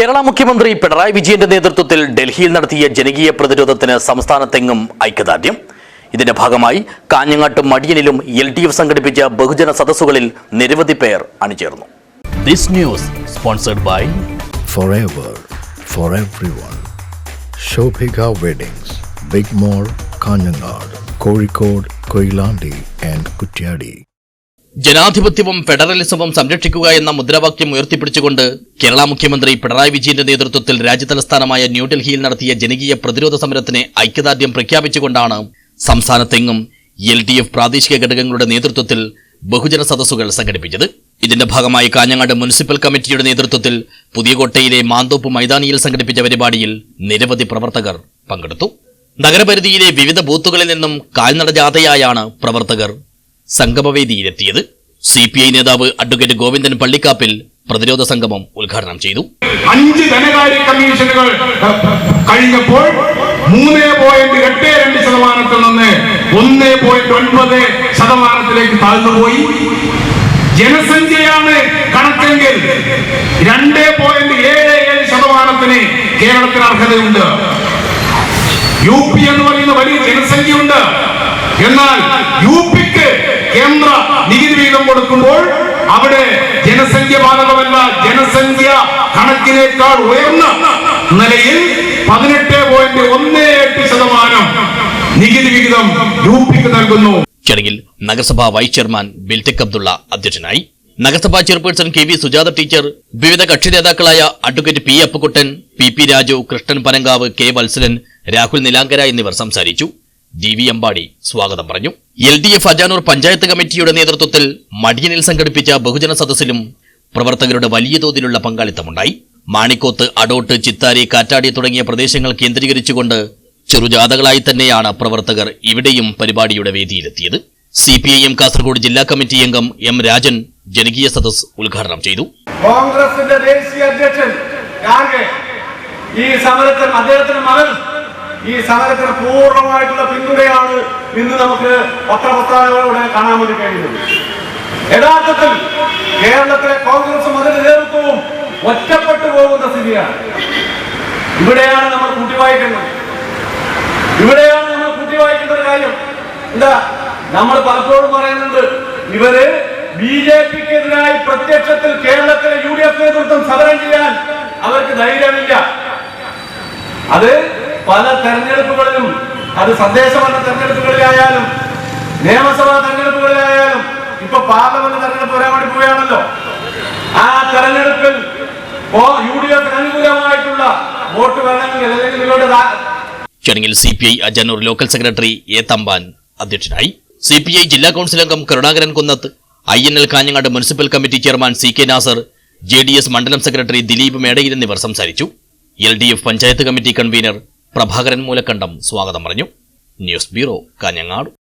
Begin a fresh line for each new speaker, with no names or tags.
കേരള മുഖ്യമന്ത്രി പിണറായി വിജയന്റെ നേതൃത്വത്തിൽ ഡൽഹിയിൽ നടത്തിയ ജനകീയ പ്രതിരോധത്തിന് സംസ്ഥാനത്തെങ്ങും ഐക്യദാർഢ്യം. ഇതിന്റെ ഭാഗമായി കാഞ്ഞങ്ങാട്ടും മടിയനിലും എൽ ഡി എഫ് സംഘടിപ്പിച്ച ബഹുജന സദസ്സുകളിൽ നിരവധി പേർ അണിചേർന്നു. This news sponsored by
Kozhikode, Koilandi and Kutyadi.
ജനാധിപത്യവും ഫെഡറലിസവും സംരക്ഷിക്കുക എന്ന മുദ്രാവാക്യം ഉയർത്തിപ്പിടിച്ചുകൊണ്ട് കേരള മുഖ്യമന്ത്രി പിണറായി വിജയന്റെ നേതൃത്വത്തിൽ രാജ്യതലസ്ഥാനമായ ന്യൂഡൽഹിയിൽ നടത്തിയ ജനകീയ പ്രതിരോധ സമരത്തിന് ഐക്യദാർഢ്യം പ്രഖ്യാപിച്ചുകൊണ്ടാണ് സംസ്ഥാനത്തെങ്ങും എൽ ഡി എഫ് പ്രാദേശിക ഘടകങ്ങളുടെ നേതൃത്വത്തിൽ ബഹുജന സദസ്സുകൾ സംഘടിപ്പിച്ചത്. ഇതിന്റെ ഭാഗമായി കാഞ്ഞങ്ങാട് മുനിസിപ്പൽ കമ്മിറ്റിയുടെ നേതൃത്വത്തിൽ പുതിയകോട്ടയിലെ മാന്തോപ്പ് മൈതാനിയിൽ സംഘടിപ്പിച്ച പരിപാടിയിൽ നിരവധി പ്രവർത്തകർ പങ്കെടുത്തു. നഗരപരിധിയിലെ വിവിധ ബൂത്തുകളിൽ നിന്നും കാൽനട ജാഥയായാണ് പ്രവർത്തകർ സംഗമവേദിയിലെത്തിയത് സി പി ഐ നേതാവ് അഡ്വക്കേറ്റ് ഗോവിന്ദൻ പള്ളിക്കാപ്പിൽ പ്രതിരോധ സംഗമം ഉദ്ഘാടനം ചെയ്തു.
അഞ്ച് ധനകാര്യ കമ്മീഷനുകൾ കഴിഞ്ഞപ്പോൾ മൂന്ന് പോയിന്റ് എട്ട് രണ്ട് ശതമാനത്തിൽ നിന്ന് ഒന്ന് പോയിന്റ് ഒൻപത് ശതമാനത്തിലേക്ക് താഴ്ന്നുപോയി. ജനസംഖ്യയാണ് കണക്കെങ്കിൽ രണ്ട് പോയിന്റ് ഏഴ് ഏഴ് ശതമാനത്തിന് കേരളത്തിന് അർഹതയുണ്ട്. യു പി എന്ന് പറയുന്ന വലിയ ജനസംഖ്യയുണ്ട്. എന്നാൽ യു പിക്ക് കേന്ദ്ര നികുതി വീതം കൊടുക്കുമ്പോൾ അവിടെ ജനസംഖ്യ ബാധകമല്ല ജനസംഖ്യ കണക്കിനേക്കാൾ ഉയർന്ന നിലയിൽ പതിനെട്ട് പോയിന്റ് ഒന്ന് എട്ട് ശതമാനം നികുതി വിഹിതം രൂപിക്ക് നൽകുന്നു.
ചടങ്ങിൽ നഗരസഭാ വൈസ് ചെയർമാൻ ബിൽറ്റക് അബ്ദുള്ള അധ്യക്ഷനായി. നഗരസഭാ chairperson K V Sujatha teacher വിവിധ കക്ഷി നേതാക്കളായ advocate P Appukuttan P P Raju Krishnan Panankavu K Valsalan Rahul Nilankara എന്നിവർ സംസാരിച്ചു. ഡി വി അമ്പാടി സ്വാഗതം പറഞ്ഞു. L D F Ajanur panchayat കമ്മിറ്റിയുടെ നേതൃത്വത്തിൽ മടിയനിൽ സംഘടിപ്പിച്ച ബഹുജന സദസ്സിലും പ്രവർത്തകരുടെ വലിയ തോതിലുള്ള പങ്കാളിത്തമുണ്ടായി. മാണിക്കോത്ത് അടോട്ട് ചിത്താരി കാറ്റാടി തുടങ്ങിയ പ്രദേശങ്ങൾ കേന്ദ്രീകരിച്ചുകൊണ്ട് ചെറുജാഥകളായി തന്നെയാണ് പ്രവർത്തകർ ഇവിടെയും പരിപാടിയുടെ വേദിയിലെത്തിയത്. C P I M Kasaragod ജില്ലാ കമ്മിറ്റി അംഗം എം രാജൻ ജനകീയ സദസ് ഉദ്ഘാടനം ചെയ്തു.
കോൺഗ്രസിന്റെ ദേശീയ അധ്യക്ഷൻ ഈ സമരത്തിൽ അദ്ദേഹത്തിന്റെ മകൻ ഈ സമരത്തിന് പൂർണമായിട്ടുള്ള പിന്തുണയാണ് ഇന്ന് നമുക്ക് പത്രപ്രസ്ഥാനങ്ങളിലൂടെ കാണാൻ വേണ്ടി കഴിയുന്നത്. യഥാർത്ഥത്തിൽ കേരളത്തിലെ കോൺഗ്രസും അതിന്റെ നേതൃത്വവും ഒറ്റപ്പെട്ടു പോകുന്ന സ്ഥിതിയാണ്. ഇവിടെയാണ് നമ്മൾ കൂട്ടിവായിക്കേണ്ടത് ഇവിടെയാണ് നമ്മൾ കൂട്ടിവായിക്കേണ്ട ഒരു കാര്യം. എന്താ? നമ്മൾ പലപ്പോഴും പറയുന്നുണ്ട് ഇവർ ബി ജെ പിക്കെതിരായി പ്രത്യക്ഷത്തിൽ കേരളത്തിലെ യു ഡി എഫ് നേതൃത്വം സമരം ചെയ്യാൻ അവർക്ക് ധൈര്യമില്ല. അത് പല തെരഞ്ഞെടുപ്പുകളിലും അത് സന്ദേശമെന്ന തെരഞ്ഞെടുപ്പുകളിലായാലും നിയമസഭാ തെരഞ്ഞെടുപ്പുകളിലായാലും ഇപ്പൊ പാർലമെന്റ് തെരഞ്ഞെടുപ്പ് വരാൻ വേണ്ടി പോവുകയാണല്ലോ. ആ തെരഞ്ഞെടുപ്പിൽ യു ഡി എഫിന് അനുകൂലമായിട്ടുള്ള വോട്ട് വേണമെങ്കിൽ അല്ലെങ്കിൽ ദാ-
ചടങ്ങിൽ C P I Ajanur local secretary A Thampan അധ്യക്ഷനായി. സി പി ഐ ജില്ലാ കൌൺസിൽ അംഗം Karunakaran Kunnath I N L Kanhangad municipal committee chairman C K Nasar J D S മണ്ഡലം സെക്രട്ടറി ദിലീപ് മേടയിൽ എന്നിവർ സംസാരിച്ചു. L D F panchayat committee convener Prabhakaran Moolakkandam സ്വാഗതം പറഞ്ഞു. News bureau Kanhangad.